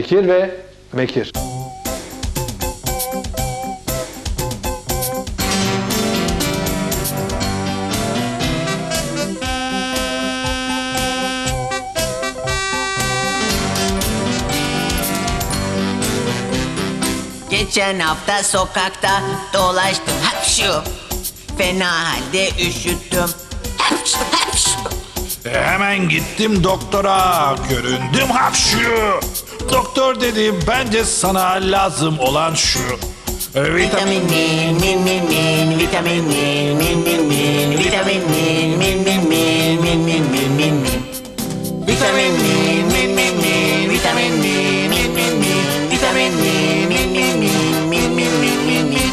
Tekir ve Mekir. Geçen hafta sokakta dolaştım hapşu Fena halde üşüttüm hapşu hapşu E, Hemen gittim doktora, göründüm hapşu. Doktor dedi bence sana lazım olan şu. E, Vitamin. Vitamin min min min min Vitamin min min min min Vitamin min min min min min min min min min Vitamin min min min min Vitamin min min min min Vitamin min min min min min min min min min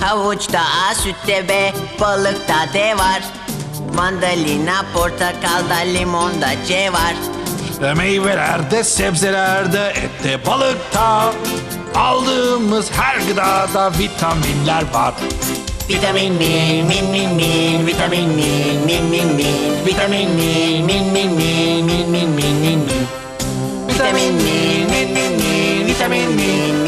Havuçta A, sütte B, balıkta D var. Mandalina, portakalda, limonda C var E, meyvelerde, sebzelerde, ette, balıkta. Aldığımız her gıdada vitaminler var. Vitamin min min min min Vitamin min min min min Vitamin min min min min min min min min min Vitamin min min min min Vitamin min min min min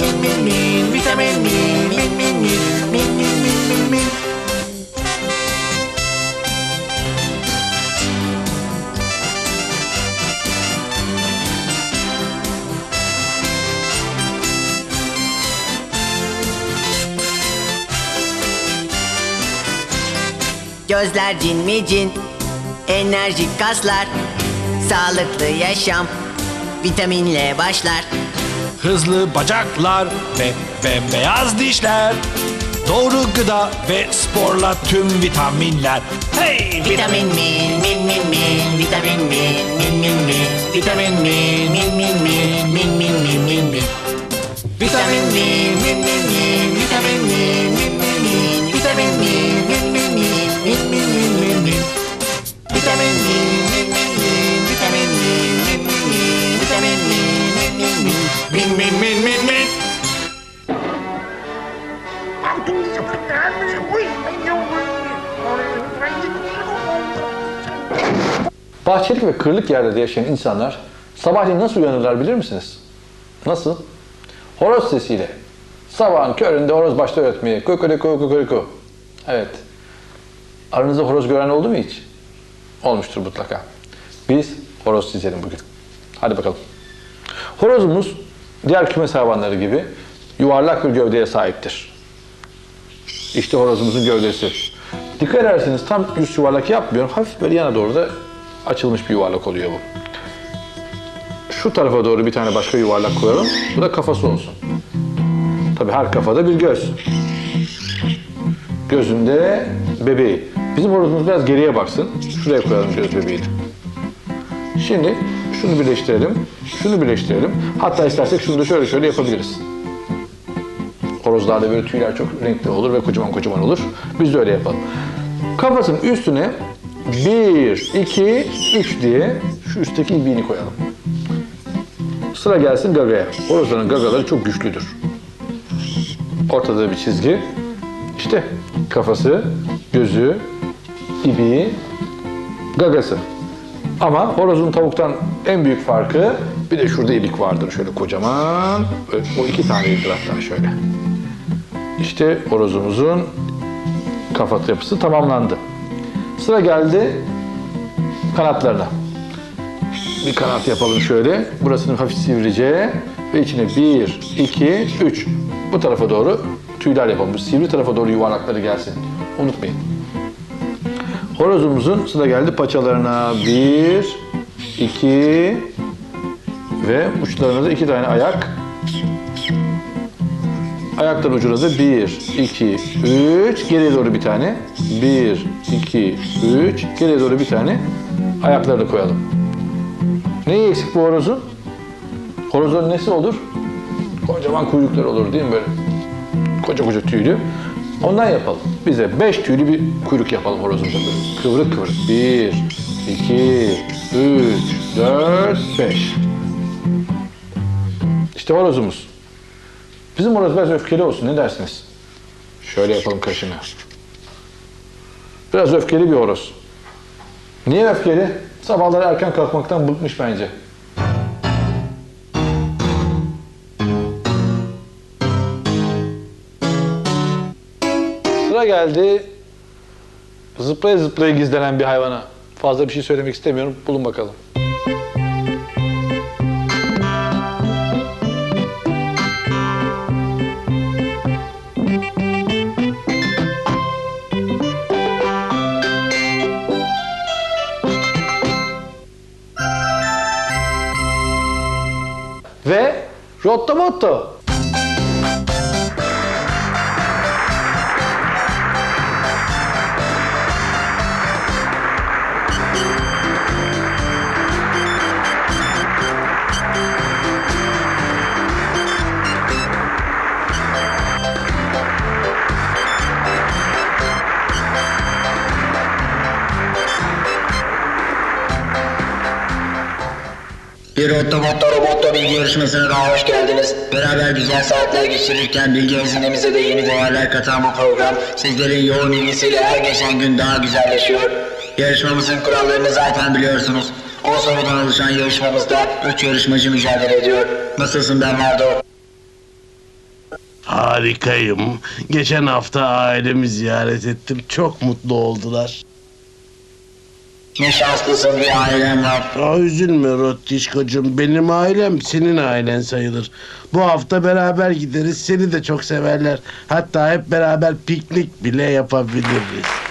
Gözler cin mi cin Enerjik kaslar Sağlıklı yaşam Vitaminle başlar Hızlı bacaklar ve bembeyaz dişler. Doğru gıda ve sporla tüm vitaminler. Hey! Vitamin min min min min Vitamin min min min min Vitamin min min min min min min min min min Vitamin min min min min Vitamin min min min Vitamin min min min min Vitamin min min min min Vitamin min min min min Min min min min min. Bahçelik ve kırlık yerlerde yaşayan insanlar sabahleyin nasıl uyanırlar bilir misiniz? Nasıl? Horoz sesiyle. Sabahın köründe horoz başlar ötmeye. Kukuruku kukuruku. Evet. Aranızda horoz gören oldu mu hiç? Olmuştur mutlaka. Biz horoz çizelim bugün. Hadi bakalım. Horozumuz diğer kümes hayvanları gibi yuvarlak bir gövdeye sahiptir. İşte horozumuzun gövdesi. Dikkat ederseniz tam yüz yuvarlak yapmıyorum. Hafif böyle yana doğru da açılmış bir yuvarlak oluyor bu. Şu tarafa doğru bir tane başka yuvarlak koyalım. Bu da kafası olsun. Tabii her kafada bir göz. Gözünde bebeği. Bizim horozumuz biraz geriye baksın. Şuraya koyalım göz bebeğini. Şimdi şunu birleştirelim. Şunu birleştirelim. Hatta istersek şunu da şöyle şöyle yapabiliriz. Horozlarda böyle tüyler çok renkli olur ve kocaman kocaman olur. Biz de öyle yapalım. Kafasının üstüne 1, 2, 3 diye şu üstteki ibiğini koyalım. Sıra gelsin gagaya. Horozların gagaları çok güçlüdür. Ortada bir çizgi. İşte kafası, gözü, ibiği, gagası. Ama horozun tavuktan en büyük farkı bir de şurada ilik vardır şöyle kocaman. O iki taneydir hatta şöyle. İşte horozumuzun kafa yapısı tamamlandı. Sıra geldi kanatlarına. Bir kanat yapalım şöyle. Burasını hafif sivrice ve içine bir, iki, üç. Bu tarafa doğru tüyler yapalım. Bu sivri tarafa doğru yuvarlakları gelsin. Unutmayın. Horozumuzun sıra geldi paçalarına. Bir, iki ve uçlarına da iki tane ayak. Ayakların ucuna da bir, iki, üç. Geriye doğru bir tane. Bir, iki, üç. Geriye doğru bir tane. Ayaklarını koyalım. Neyi eksik bu horozun? Horozun nesi olur? Kocaman kuyruklar olur değil mi böyle? Koca koca tüylü. Ondan yapalım. Bize beş tüylü bir kuyruk yapalım horozumuza. Kıvrık kıvrık. Bir, iki, üç, dört, beş. İşte horozumuz. Bizim horoz biraz öfkeli olsun. Ne dersiniz? Şöyle yapalım kaşını. Biraz öfkeli bir horoz. Niye öfkeli? Sabahları erken kalkmaktan bıkmış bence. Sıra geldi zıplaya zıplaya gizlenen bir hayvana. Fazla bir şey söylemek istemiyorum. Bulun bakalım. Ve Rotto Motto. Bir Ottomotto Robotto bilgi yarışmasına daha hoş geldiniz. Beraber güzel saatler geçirirken bilgi hazinemize de yeni değerler katan bu program sizlerin yoğun ilgisiyle her geçen gün daha güzelleşiyor. Yarışmamızın kurallarını zaten biliyorsunuz. 10 sorudan oluşan yarışmamızda 3 yarışmacı mücadele ediyor. Nasılsın Bernardo? Harikayım. Geçen hafta ailemi ziyaret ettim. Çok mutlu oldular. Ne şanslısın bir ailen var. Aa, üzülme Rottişkocuğum. Benim ailem senin ailen sayılır. Bu hafta beraber gideriz. Seni de çok severler. Hatta hep beraber piknik bile yapabiliriz.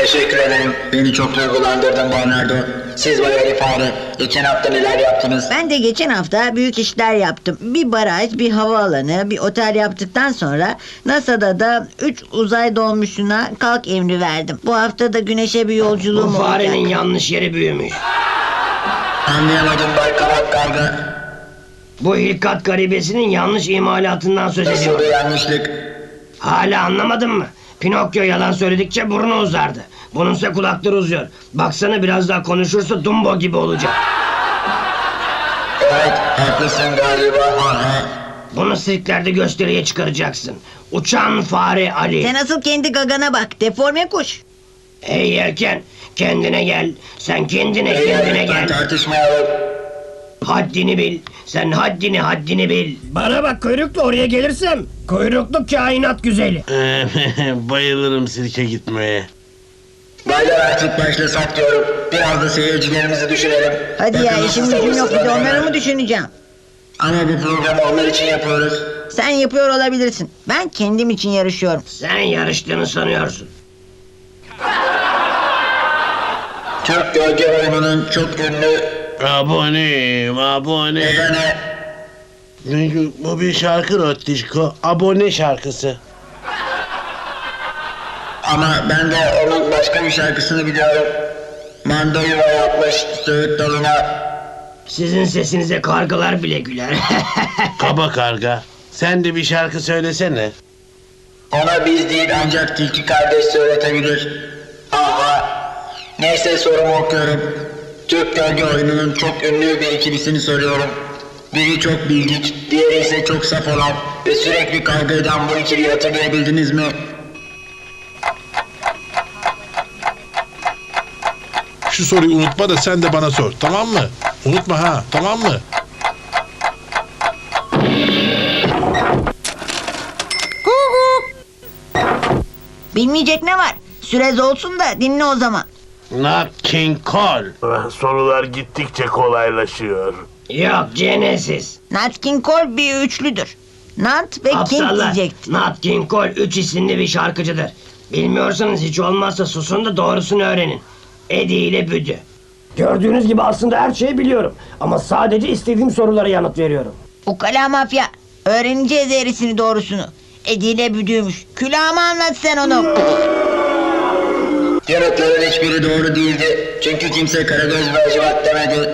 Teşekkür ederim. Beni çok duygulandırdın Bernardo. Siz Bay Ali Fare, geçen hafta neler yaptınız? Ben de geçen hafta büyük işler yaptım. Bir baraj, bir havaalanı, bir otel yaptıktan sonra NASA'da da 3 uzay dolmuşuna kalk emri verdim. Bu hafta da güneşe bir yolculuğum Bu farenin olacak. yanlış yeri büyümüş. Anlayamadım Bay Kavak Karga. Bu hilkat garibesinin yanlış imalatından söz Nasıl ediyor. bir yanlışlık? Hala anlamadın mı? Pinokyo yalan söyledikçe burnu uzardı. Bununsa kulakları uzuyor. Baksana biraz daha konuşursa Dumbo gibi olacak. Evet, haklısın galiba. Bunu sirklerde gösteriye çıkaracaksın. Uçan fare Ali. Sen asıl kendi gagana bak, deforme kuş. Hey yerken kendine gel. Sen kendine kendine gel. tartışmayalım. Haddini bil. Sen haddini haddini bil. Bana bak kuyruklu oraya gelirsem. Kuyruklu kainat güzeli. Bayılırım sirke gitmeye. Baylar artık başlasak diyorum. Biraz da seyircilerimizi düşünelim. Hadi ya işim gücüm yok bir de onları mı düşüneceğim? Ama bu programı onlar için yapıyoruz. Sen yapıyor olabilirsin. Ben kendim için yarışıyorum. Sen yarıştığını sanıyorsun. Türk Gölge Oyunu'nun çok ünlü Abonem, abone. Efene Bu bir şarkı Rottişko. Abone şarkısı. ama ben de onun başka bir şarkısını biliyorum. Manda yuva yapmış Söğüt dalına. Sizin sesinize kargalar bile güler. Kaba karga. Sen de bir şarkı söylesene. Ona biz değil ancak Tilki kardeş söyletebilir. Aha. Neyse sorumu okuyorum. Türk Gölge Oyunu'nun çok ünlü bir ikilisini soruyorum. Biri çok bilgiç, diğeri ise çok saf olan ve sürekli kavga eden bu ikiliyi hatırlayabildiniz mi? Şu soruyu unutma da sen de bana sor. Tamam mı? Unutma ha. Tamam mı? Bilmeyecek ne var? Sürez olsun da dinle o zaman. Nat King Cole. Sorular gittikçe kolaylaşıyor. Yok Genesis. Nat King Cole bir üçlüdür. Nat ve King Aptallar. diyecektin. Nat King Cole 3 isimli bir şarkıcıdır. Bilmiyorsanız hiç olmazsa susun da doğrusunu öğrenin. Eddie ile Büdü. Gördüğünüz gibi aslında her şeyi biliyorum. Ama sadece istediğim sorulara yanıt veriyorum. Ukala mafya. Öğreneceğiz eğrisini doğrusunu. Ediyle büdüğümüş. Külahımı anlat sen onu. Yanıtların hiçbiri doğru değildi. Çünkü kimse Karagöz ve Acıvat demedi.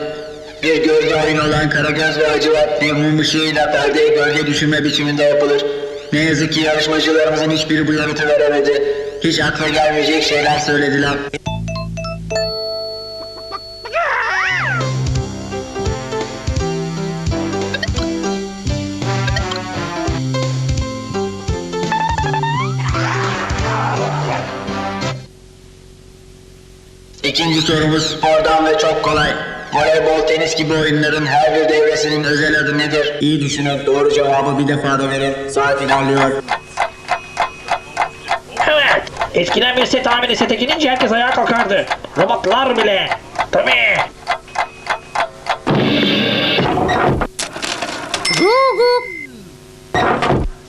Bir gölge oyunu olan Karagöz ve Acıvat bir mum ışığıyla perdeye gölge düşürme biçiminde yapılır. Ne yazık ki yarışmacılarımızın hiçbiri bu yanıtı veremedi. Hiç akla gelmeyecek şeyler söylediler. İkinci sorumuz spordan ve çok kolay. Voleybol, tenis gibi oyunların her bir devresinin özel adı nedir? İyi düşünün. Doğru cevabı bir defa da verin. Saat ilerliyor. Evet. Eskiden bir set hamile sete gidince herkes ayağa kalkardı. Robotlar bile. Tabii.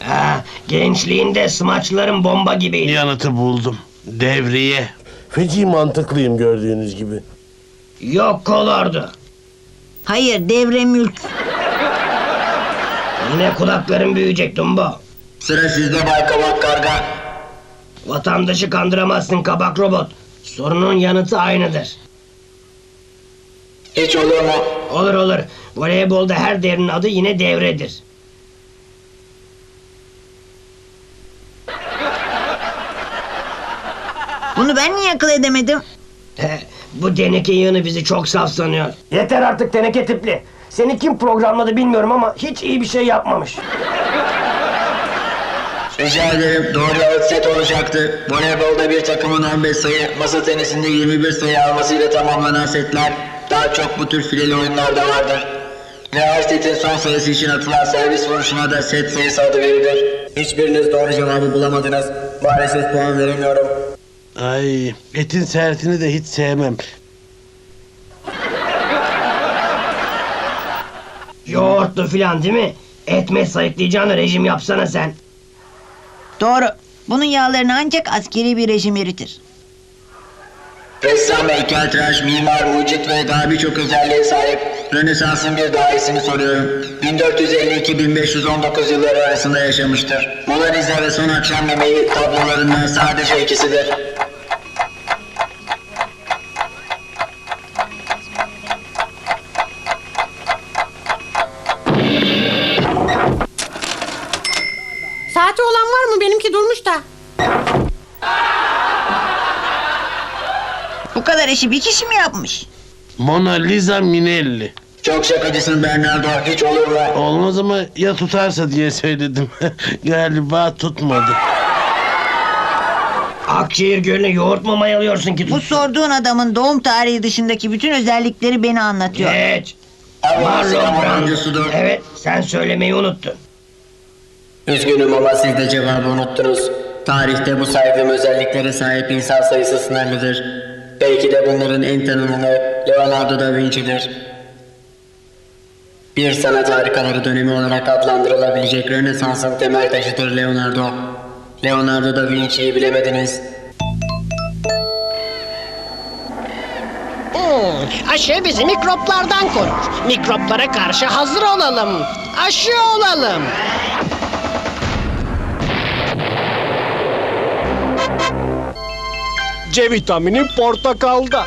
Ha, gençliğinde smaçların bomba gibiydi. Yanıtı buldum. Devriye. Feci mantıklıyım gördüğünüz gibi. Yok kolordu. Hayır devre mülk. Yine kulakların büyüyecek Dumbo. Sıra sizde Bay Kavak Karga. Vatandaşı kandıramazsın kabak robot. Sorunun yanıtı aynıdır. Hiç olur mu? Olur olur. Voleybolda her devrin adı yine devredir. Bunu ben niye akıl edemedim? He, bu teneke yığını bizi çok saf sanıyor. Yeter artık teneke tipli. Seni kim programladı bilmiyorum ama hiç iyi bir şey yapmamış. Rica ederim. Doğru yanıt set olacaktı. Voleybolda bir takımın 15 sayı, masa tenisinde 21 sayı almasıyla tamamlanan setler daha çok bu tür fileli oyunlarda vardır. Ve her setin son sayısı için atılan servis vuruşuna da set sayısı adı verilir. Hiçbiriniz doğru cevabı bulamadınız. Maalesef puan veremiyorum. Ay etin sertini de hiç sevmem. Yoğurtlu filan değil mi? Etme sayıklayacağını rejim yapsana sen. Doğru. Bunun yağlarını ancak askeri bir rejim eritir. Ressam, heykeltıraş, mimar, mucit ve daha birçok özelliğe sahip Rönesans'ın bir dairesini soruyorum. 1452-1519 yılları arasında yaşamıştır. Mona Lisa ve Son Akşam Yemeği tablolarından sadece ikisidir. Kadar işi bir kişi mi yapmış? Mona Lisa Minelli. Çok şakacısın Bernardo, hiç olur mu? Olmaz ama ya tutarsa diye söyledim. Galiba tutmadı. Akşehir Gölü'ne yoğurt mu mayalıyorsun ki? Bu sorduğun adamın doğum tarihi dışındaki bütün özellikleri beni anlatıyor. Geç. Marlon sinema Brando. oyuncusudur. Evet sen söylemeyi unuttun. Üzgünüm ama siz de cevabı unuttunuz. Tarihte bu saydığım özelliklere sahip insan sayısı sınırlıdır. Belki de bunların en tanınanı Leonardo da Vinci'dir. Bir sanat harikaları dönemi olarak adlandırılabilecek Rönesans'ın temel taşıdır Leonardo. Leonardo da Vinci'yi bilemediniz. Hmm, aşı bizi mikroplardan korur. Mikroplara karşı hazır olalım. Aşı olalım. C vitamini portakalda.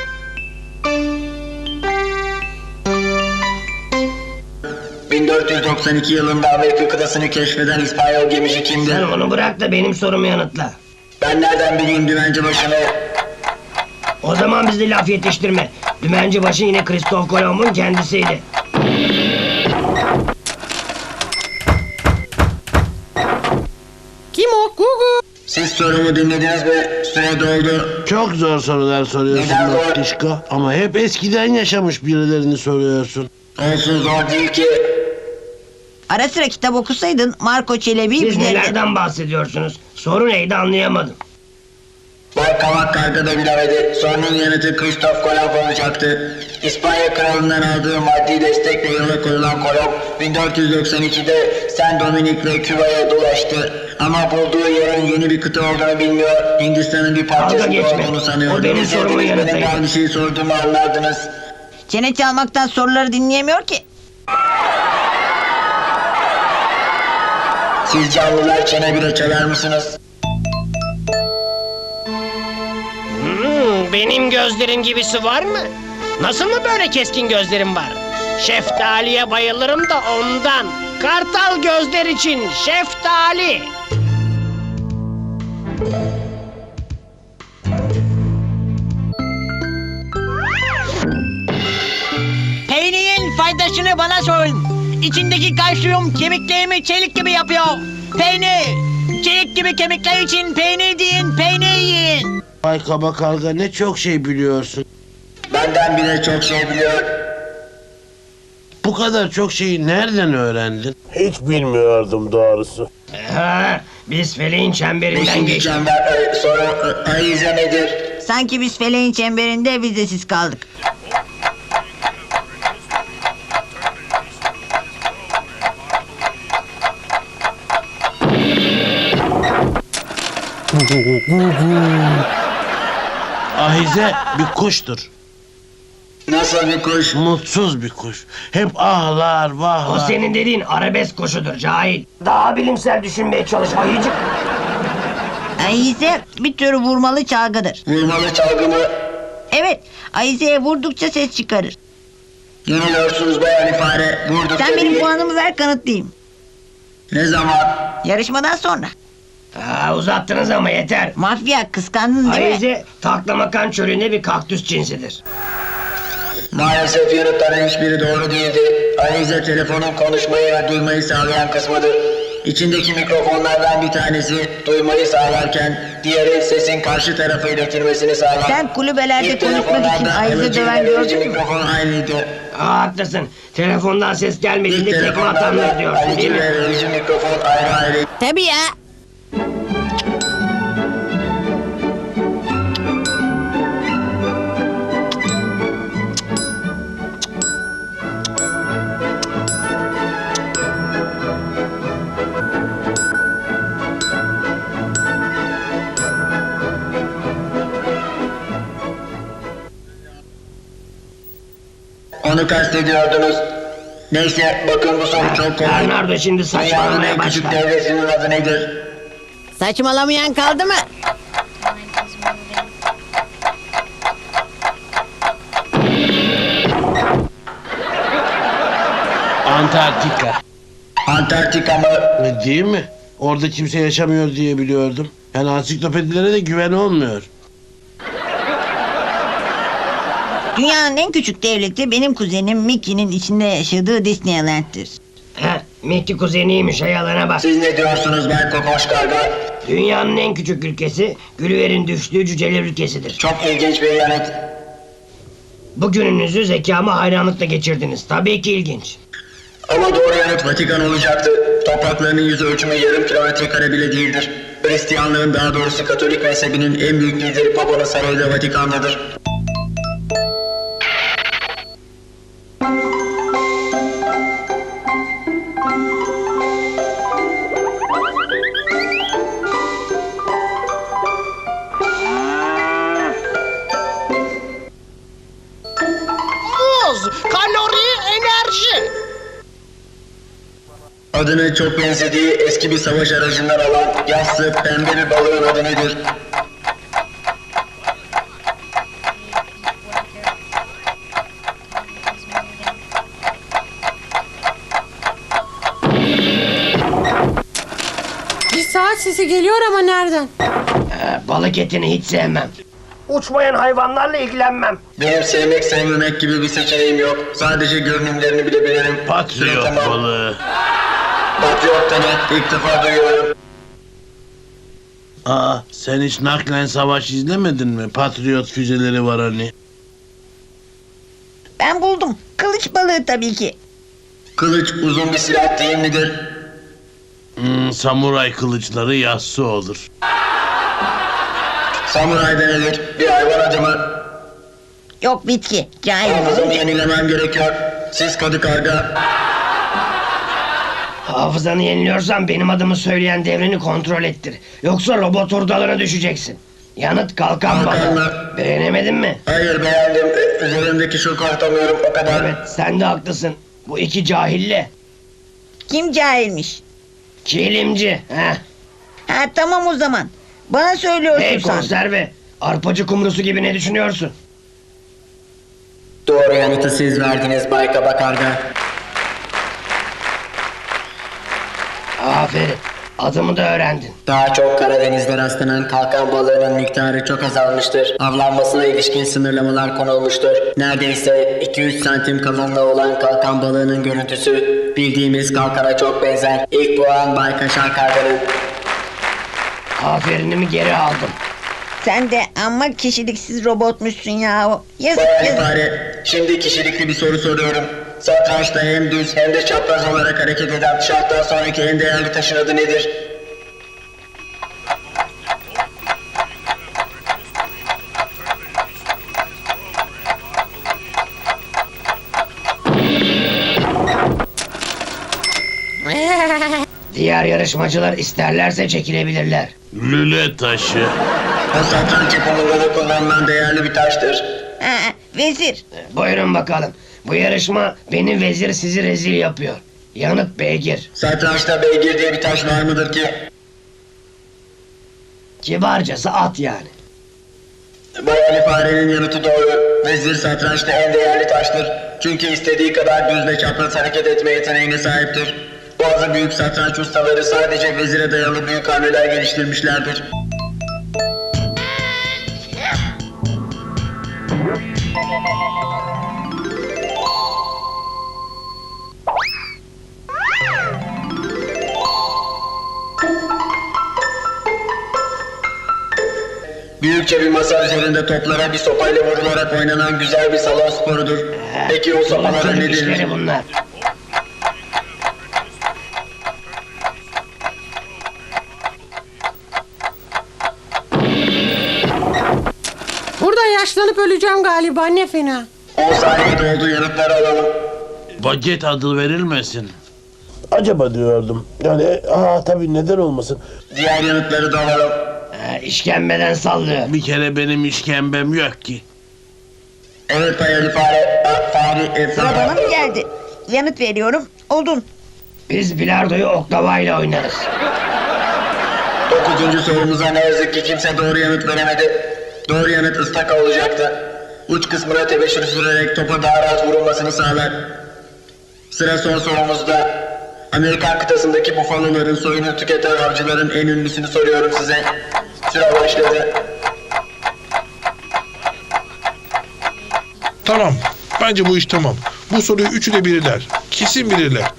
...1492 yılında Amerika kıtasını keşfeden İspanyol gemisi kimdir? Sen onu bırak da benim sorumu yanıtla. Ben nereden bileyim dümenci başını? O zaman bizi laf yetiştirme. Dümenci başı yine Kristof Kolomb'un kendisiydi. Sorumu dinlediniz mi? Süre doldu. Çok zor sorular soruyorsun Neden zor? Matrişko. Ama hep eskiden yaşamış birilerini soruyorsun. Olsun zor değil ki. Ara sıra kitap okusaydın Marco Çelebi'yi Siz nelerden bahsediyorsunuz? Soru neydi anlayamadım. Bay Kavak Karga da bilemedi. Sorunun yanıtı Kristof Kolomb olacaktı. İspanya kralından aldığı maddi destekle yola koyulan Kolomb 1492'de Saint Dominik ve Küba'ya dolaştı. Ama bulduğu yerin yeni bir kıta olduğunu bilmiyor. Hindistan'ın bir parçası geçme. olduğunu sanıyordu. O benim sorumun Hepiniz yanıtıydı. Benim aynı şeyi sorduğumu anlardınız. Çene çalmaktan soruları dinleyemiyor ki. Siz canlılar çene bile çalar mısınız? Hmm, Benim gözlerim gibisi var mı? Nasıl mı böyle keskin gözlerim var? Şeftaliye bayılırım da ondan. Kartal gözler için şeftali. Peynirin faydasını bana sorun. İçindeki kalsiyum kemiklerimi çelik gibi yapıyor. Peynir. Çelik gibi kemikler için peynir deyin, peynir yiyin. Bay kaba karga ne çok şey biliyorsun. Benden bile çok şey biliyor. Bu kadar çok şeyi nereden öğrendin? Hiç bilmiyordum doğrusu. Ha, biz feleğin çemberinden Beşinci geçtik. çember e, soru e, nedir? Sanki biz feleğin çemberinde vizesiz kaldık. Ahize bir kuştur. Nasıl bir kuş? Mutsuz bir kuş. Hep ağlar, O vahlar. senin dediğin arabesk koşudur cahil. Daha bilimsel düşünmeye çalış ayıcık. Ayize bir tür vurmalı çalgıdır. Vurmalı çalgı mı? Evet, Ayize'ye vurdukça ses çıkarır. Yanılıyorsunuz bayan ifade. Vurduk Sen benim puanımı ver kanıtlayayım. Ne zaman? Yarışmadan sonra. Ha, uzattınız ama yeter. Mafya kıskandın değil mi? Ayize taklamakan çölünde bir kaktüs cinsidir. Maalesef yanıtların hiçbiri doğru değildi. Ayrıca telefonun konuşmayı ve duymayı sağlayan kısmıdır. İçindeki mikrofonlardan bir tanesi duymayı sağlarken diğeri sesin karşı tarafa iletilmesini sağlar. Sen kulübelerde İlk konuşmak için alıcı döven gördün mü? Mikrofon aynıydı. Aa, haklısın. Telefondan ses gelmediğinde tekme atanlar diyorsun değil mi? ve verici mikrofon ayrı ayrı. Tabii ya. Onu kastediyordunuz. Neyse bakın bu soru çok kolay. Bernardo şimdi Dünyanın saçmalamaya en küçük başlar. devletinin adı nedir? Saçmalamayan kaldı mı? Antarktika. Antarktika mı? E, Değil mi? Orada kimse yaşamıyor diye biliyordum. Yani ansiklopedilere de güven olmuyor. Dünyanın en küçük devleti benim kuzenim Mickey'nin içinde yaşadığı Disneyland'tir. He, Mickey kuzeniymiş hayalına bak. Siz ne diyorsunuz Bay Kokoş Karga? Dünyanın en küçük ülkesi Gülliver'in düştüğü cüceler ülkesidir. Çok ilginç bir yanıt. Bugününüzü zekama hayranlıkla geçirdiniz. Tabii ki ilginç. Ama doğru yanıt Vatikan olacaktı. Topraklarının yüz ölçümü yarım kilometre kare bile değildir. Hristiyanlığın daha doğrusu Katolik mezhebinin en büyük lideri Papa'nın sarayı da Vatikan'dadır. Adını çok benzediği eski bir savaş aracından alan yassı pembe bir balığın adı nedir? Bir saat sesi geliyor ama nereden? Ee, balık etini hiç sevmem. Uçmayan hayvanlarla ilgilenmem. Benim sevmek sevmemek gibi bir seçeneğim yok. Sadece görünümlerini bile bilirim. Patriot Tamam. balığı. Patriot da ne? İlk defa duyuyorum. Aa, sen hiç naklen savaş izlemedin mi? Patriot füzeleri var hani. Ben buldum. Kılıç balığı tabii ki. Kılıç uzun bir silah değil midir? Hmm, samuray kılıçları yassı olur. Samuray da nedir? Bir hayvan adı mı? Yok bitki. Cahil. Hafızamı yenilemem gerekiyor. Siz kadı karga. Hafızanı yeniliyorsan benim adımı söyleyen devreni kontrol ettir. Yoksa robot hurdalarına düşeceksin. Yanıt kalkan mı? Beğenemedin mi? Hayır beğendim. Ee, Üzerimdeki şoku atamıyorum o kadar. Evet sen de haklısın. Bu iki cahille. Kim cahilmiş? Kilimci. Heh. Ha tamam o zaman. Bana söylüyorsun Hey sen. konserve. Arpacı kumrusu gibi ne düşünüyorsun? Doğru yanıtı siz verdiniz Bay Kabakarga. Aferin. Adımı da öğrendin. Daha çok Karadeniz'de rastlanan kalkan balığının miktarı çok azalmıştır. Avlanmasına ilişkin sınırlamalar konulmuştur. Neredeyse 2-3 santim kalınlığı olan kalkan balığının görüntüsü bildiğimiz kalkana çok benzer. İlk puan Bay Kaşar Karga'nın. Aferinimi geri aldım. Sen de ama kişiliksiz robotmuşsun ya. Yazık Bayan yazık. Şimdi kişilikli bir soru soruyorum. Satrançta hem düz hem de çapraz olarak hareket eden şarttan sonraki en değerli taşın adı nedir? Diğer yarışmacılar isterlerse çekilebilirler. Lüle taşı. Satranç yapımında da kullanılan değerli bir taştır. Ha, vezir. Buyurun bakalım. Bu yarışma benim vezir sizi rezil yapıyor. Yanık beygir. Satrançta beygir diye bir taş var mıdır ki? Kibarcası at yani. Bayan İfare'nin yanıtı doğru. Vezir satrançta en değerli taştır. Çünkü istediği kadar düz ve çapraz hareket etme yeteneğine sahiptir. Bazı büyük satranç ustaları sadece vezire dayalı büyük hamleler geliştirmişlerdir. Büyükçe bir masa üzerinde toplara bir sopayla vurularak oynanan güzel bir salon sporudur. Peki o sopalar Çocuk nedir? işleri bunlar. Burada yaşlanıp öleceğim galiba ne fena. 10 saniyede olduğu yanıtları alalım. Baget adı verilmesin. Acaba diyordum. Yani aa tabii neden olmasın. Diğer yanıtları da alalım. Ee, işkembeden sallıyor. Bir kere benim işkembem yok ki. Evet Bayan Fare. Ah, Fare. E, mı geldi? Yanıt veriyorum. Oldun. Biz bilardoyu oklavayla oynarız. Dokuzuncu sorumuza ne yazık ki kimse doğru yanıt veremedi. Doğru yanıt ıstaka olacaktı. Uç kısmına tebeşir sürerek topa daha rahat vurulmasını sağlar. Sıra son sorumuzda. Amerikan kıtasındaki bufaloların soyunu tüketen avcıların en ünlüsünü soruyorum size. Sıra başladı. Tamam. Bence bu iş tamam. Bu soruyu üçü de bilirler. Kesin bilirler.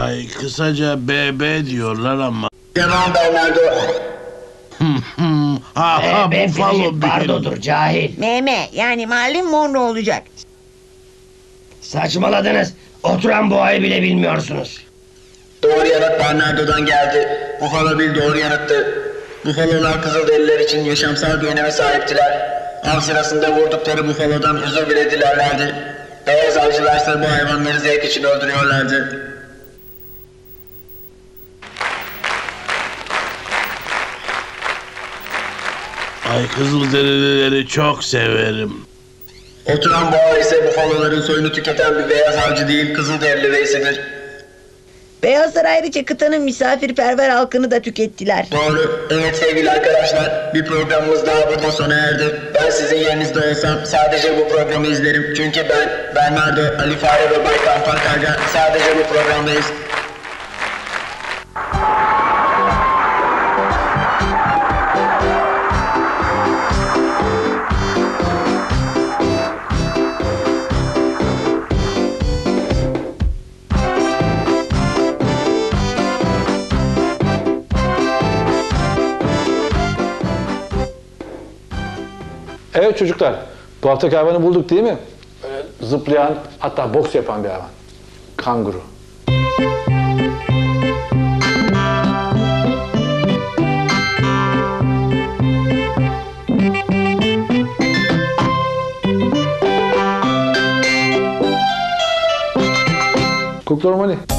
Ay kısaca BB diyorlar ama. Devam Bernardo. Hmm, Aha Ee, bir Bardo'dur cahil. Meme yani Marilyn Monroe olacak. Saçmaladınız. Oturan boğayı bile bilmiyorsunuz. Doğru yanıt Bernardo'dan geldi. Buffalo Bill doğru yanıttı. Buffalolar Kızılderililer için yaşamsal bir öneme sahiptiler. Av sırasında vurdukları bufalodan özür bile dilerlerdi. Beyaz avcılarsa bu hayvanları zevk için öldürüyorlardı. Ay Kızılderilileri çok severim. Oturan boğa ise bufaloların soyunu tüketen bir beyaz avcı değil Kızılderili reisidir. Beyazlar ayrıca kıtanın misafirperver halkını da tükettiler. Doğru. Evet sevgili arkadaşlar. Bir programımız daha burada sona erdi. Ben sizin yerinizde olsam sadece bu programı izlerim. Çünkü ben, Bernardo, Ali Fare ve Bay Karga sadece bu programdayız. Evet çocuklar. Bu haftaki hayvanı bulduk değil mi? Böyle zıplayan hatta boks yapan bir hayvan. Kanguru. Kuklar Mani.